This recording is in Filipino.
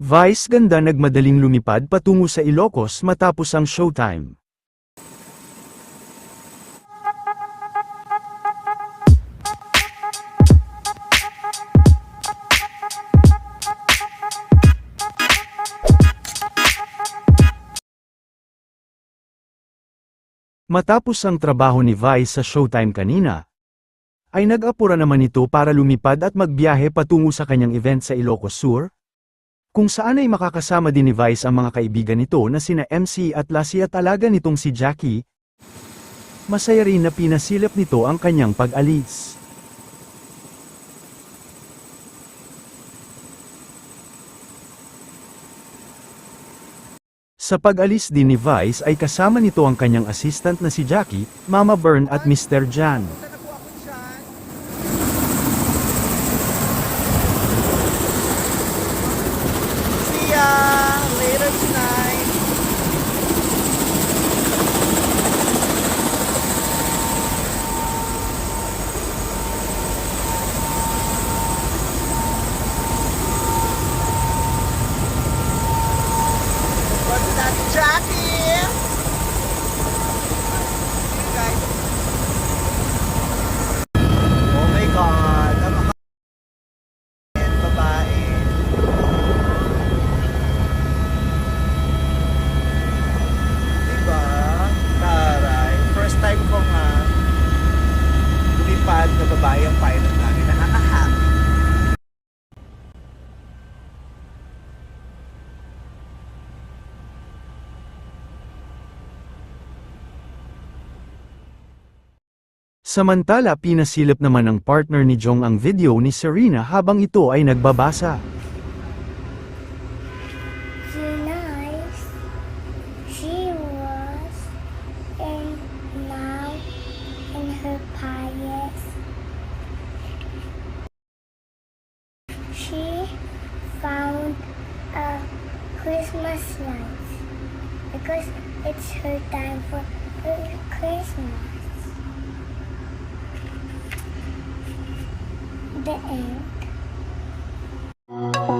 Vice ganda nagmadaling lumipad patungo sa Ilocos matapos ang showtime. Matapos ang trabaho ni Vice sa showtime kanina, ay nag-apura naman ito para lumipad at magbiyahe patungo sa kanyang event sa Ilocos Sur, kung saan ay makakasama din ni Vice ang mga kaibigan nito na sina MC at Lassie at alaga nitong si Jackie. Masaya rin na pinasilip nito ang kanyang pag-alis. Sa pag-alis din ni Vice ay kasama nito ang kanyang assistant na si Jackie, Mama Bern at Mr. Jan. Jackie? Oh my God, napaka babae. Diba? Taray. First time ko nga lumipad na babae ang pilot namin. Samantala pinasilip naman ng partner ni Jong ang video ni Serena habang ito ay nagbabasa. Nice. She was and now in her pious. She found a Christmas light because it's her time for Christmas. the egg.